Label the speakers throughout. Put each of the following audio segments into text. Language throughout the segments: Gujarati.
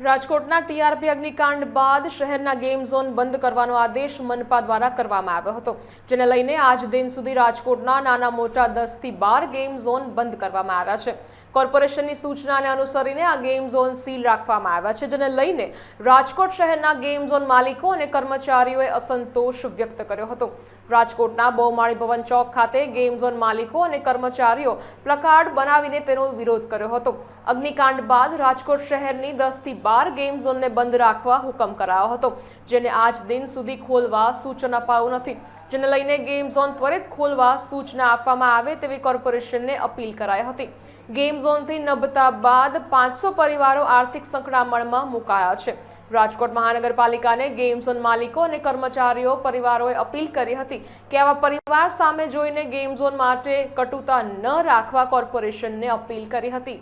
Speaker 1: રાજકોટના ટીઆરપી અગ્નિકાંડ બાદ શહેરના ગેમ ઝોન બંધ કરવાનો આદેશ મનપા દ્વારા કરવામાં આવ્યો હતો, જેને લઈને આજ દિન સુધી રાજકોટના નાના મોટા દસથી બાર ગેમ ઝોન બંધ કરવામાં આવ્યા છે. કોર્પોરેશનની સૂચનાને અનુસરીને આ ગેમ ઝોન સીલ રાખવામાં આવ્યા છે, જેને લઈને રાજકોટ શહેરના ગેમ ઝોન માલિકો અને કર્મચારીઓએ અસંતોષ વ્યક્ત કર્યો હતો. રાજકોટના બહુમાળી ભવન ચોક ખાતે ગેમ ઝોન માલિકો અને કર્મચારીઓ પ્લકાર્ડ બનાવીને તેનો વિરોધ કર્યો હતો. અગ્નિકાંડ બાદ રાજકોટ શહેરની દસથી બાર ગેમ ઝોનને બંધ રાખવા હુકમ કરાયો હતો, જેને આજ દિન સુધી ખોલવા સૂચન અપાયું નથી. જેને લઈને ગેમ ઝોન ત્વરિત ખોલવા સૂચના આપવામાં આવે તેવી કોર્પોરેશનને અપીલ કરાઈ હતી. ગેમ ઝોનથી નભતા બાદ પાંચસો પરિવારો આર્થિક સંકળામણમાં મુકાયા છે. રાજકોટ મહાનગરપાલિકાને ગેમ ઝોન માલિકો અને કર્મચારીઓ પરિવારોએ અપીલ કરી હતી કે આવા પરિવાર સામે જોઈને ગેમ ઝોન માટે કટુતા ન રાખવા કોર્પોરેશનને અપીલ કરી હતી.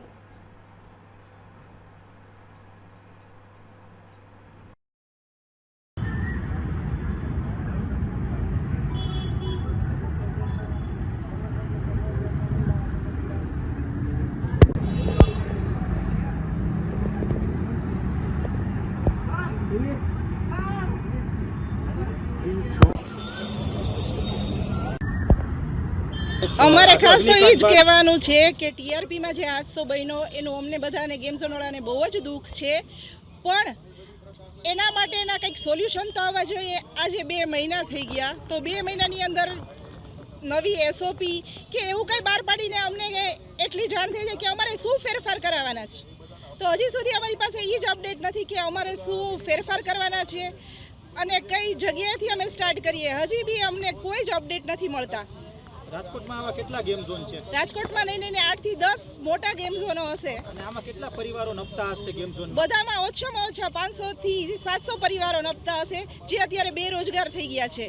Speaker 2: અમારે ખાસ તો એ જ કહેવાનું છે કે ટીઆરપીમાં જે હાદસો બન્યો એનું અમને બધાને ગેમ ઝોનવાળાને બહુ જ દુઃખ છે. પણ એના માટેના કંઈક સોલ્યુશન તો આવવા જોઈએ. આજે બે મહિના થઈ ગયા. તો બે મહિનાની અંદર નવી એસઓપી કે એવું કંઈ બહાર પાડીને અમને એટલી જાણ થઈ જાય કે અમારે શું ફેરફાર કરાવવાના છે? તો હજી સુધી અમારી પાસે એ જ અપડેટ નથી કે અમારે શું ફેરફાર કરવાના છે અને કઈ જગ્યાએથી અમે સ્ટાર્ટ કરીએ. હજી બી અમને કોઈ જ અપડેટ નથી મળતા.
Speaker 3: રાજકોટમાં આવા કેટલા ગેમ ઝોન છે?
Speaker 2: રાજકોટમાં નહીં નહીં આઠથી દસ મોટા ગેમ ઝોનો હશે.
Speaker 3: અને આમાં કેટલા પરિવારો નપતા હશે ગેમ ઝોન
Speaker 2: બધામાં ઓછામાં ઓછા પાંચસો થી સાતસો પરિવારો નપતા હશે જે અત્યારે બેરોજગાર થઈ ગયા છે.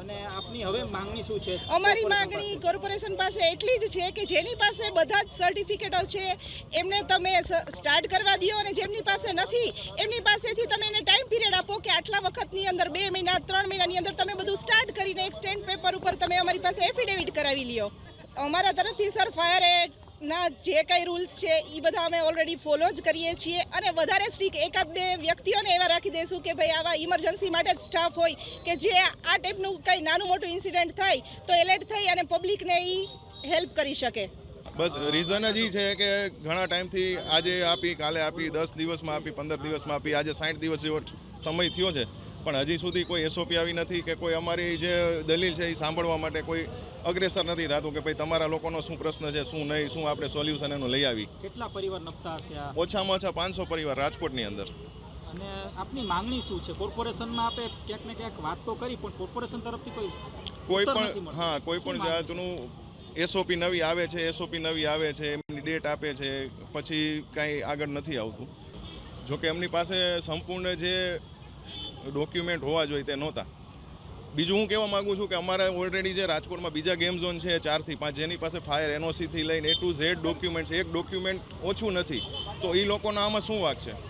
Speaker 3: અને આપની હવે માંગણી શું છે?
Speaker 2: અમારી માંગણી કોર્પોરેશન પાસે એટલી જ છે કે જેની પાસે બધા જ સર્ટિફિકેટો છે એમને તમે સ્ટાર્ટ કરવા દો અને જેમની પાસે નથી એમની પાસેથી તમે એને ટાઈમ પીરિયડ આપો કે આટલા વખતની અંદર બે મહિના ત્રણ મહિનાની અંદર તમે બધું સ્ટાર્ટ કરીને એક સ્ટેન્ડ પેપર ઉપર તમે અમારી પાસે એફિડેવિટ કરાવી લ્યો. અમારા તરફથી સર ફાયર ના, જે કંઈ રૂલ્સ છે એ બધા અમે ઓલરેડી ફોલો જ કરીએ છીએ. અને વધારે સ્ટ્રીક એકાદ બે વ્યક્તિઓને એવા રાખી દઈશું કે ભાઈ આવા ઇમરજન્સી માટે જ સ્ટાફ હોય કે જે આ ટાઈપનું કંઈ નાનું મોટું ઇન્સિડન્ટ થાય, તો એલર્ટ થઈ અને પબ્લિકને એ હેલ્પ કરી શકે.
Speaker 4: બસ રીઝન જ એ છે કે ઘણા ટાઈમથી આજે આપી, કાલે આપી, દસ દિવસમાં આપી, પંદર દિવસમાં આપી, આજે સાઠ દિવસ જેવો સમય થયો છે. પણ હજી સુધી કોઈ એસઓપી આવી નથી કે કોઈ અમારી જે દલીલ છે એ સાંભળવા માટે કોઈ અગ્રેસર નથી થતું કે ભાઈ તમારા લોકોનો શું પ્રશ્ન છે શું નહીં શું આપણે સોલ્યુશન એનું લઈ આવી.
Speaker 3: કેટલા પરિવાર નપતા હશે
Speaker 4: ઓછામાં ઓછા પાંચસો પરિવાર રાજકોટની અંદર.
Speaker 3: અને આપની માંગણી શું છે? કોર્પોરેશનમાં આપે ક્યાંક ને ક્યાંક વાત તો કરી પણ કોર્પોરેશન તરફથી કોઈ
Speaker 4: કોઈ પણ હા કોઈ પણ જાતનું એસઓપી નવી આવે છે એસઓપી નવી આવે છે એમની ડેટ આપે છે પછી કાંઈ આગળ નથી આવતું. જોકે એમની પાસે સંપૂર્ણ જે ડોક્યુમેન્ટ હોવા જોઈએ તે નહોતા. બીજું હું કહેવા માગું છું કે અમારે ઓલરેડી જે રાજકોટમાં બીજા ગેમ ઝોન છે ચારથી પાંચ, જેની પાસે ફાયર એનઓસીથી લઈને એ ટુ ઝેડ ડોક્યુમેન્ટ છે, એક ડોક્યુમેન્ટ ઓછું નથી. તો એ લોકોના આમાં શું વાક છે?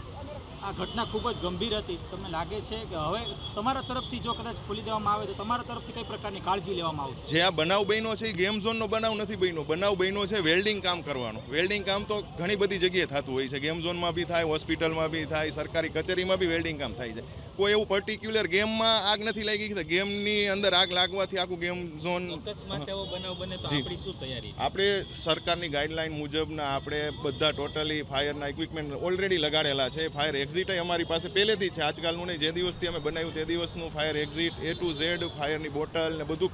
Speaker 3: આ ઘટના ખૂબ જ ગંભીર હતી. તમને લાગે છે કે હવે તમારા તરફથી જો કદાચ ખોલી દેવામાં આવે તો તમારા તરફથી કઈ પ્રકારની કાળજી લેવામાં આવશે?
Speaker 4: જે આ બનાવ બન્યો છે એ ગેમ ઝોનનો બનાવ નથી બન્યો. બનાવ બન્યો છે વેલ્ડિંગ કામ કરવાનો. વેલ્ડિંગ કામ તો ઘણી બધી જગ્યાએ થતું હોય છે. ગેમ ઝોનમાં બી થાય હોસ્પિટલમાં બી થાય સરકારી કચેરીમાં બી વેલ્ડિંગ કામ થાય છે. કોઈ એવું પર્ટિક્યુલર ગેમમાં આગ નથી લાગી કે ગેમની અંદર આગ લાગવાથી આખું ગેમ ઝોન.
Speaker 5: આપણી શું તૈયારી?
Speaker 4: આપણે સરકારની ગાઈડલાઈન મુજબના આપણે બધા ટોટલી ફાયરના ઇક્વિપમેન્ટ ઓલરેડી લગાડેલા છે. ફાયર એક્ઝિટ અમારી પાસે પહેલેથી છે. આજકાલનું નહીં, જે દિવસથી અમે બનાવ્યું તે દિવસનું fire exit A to Z ફાયરની bottle ને બધું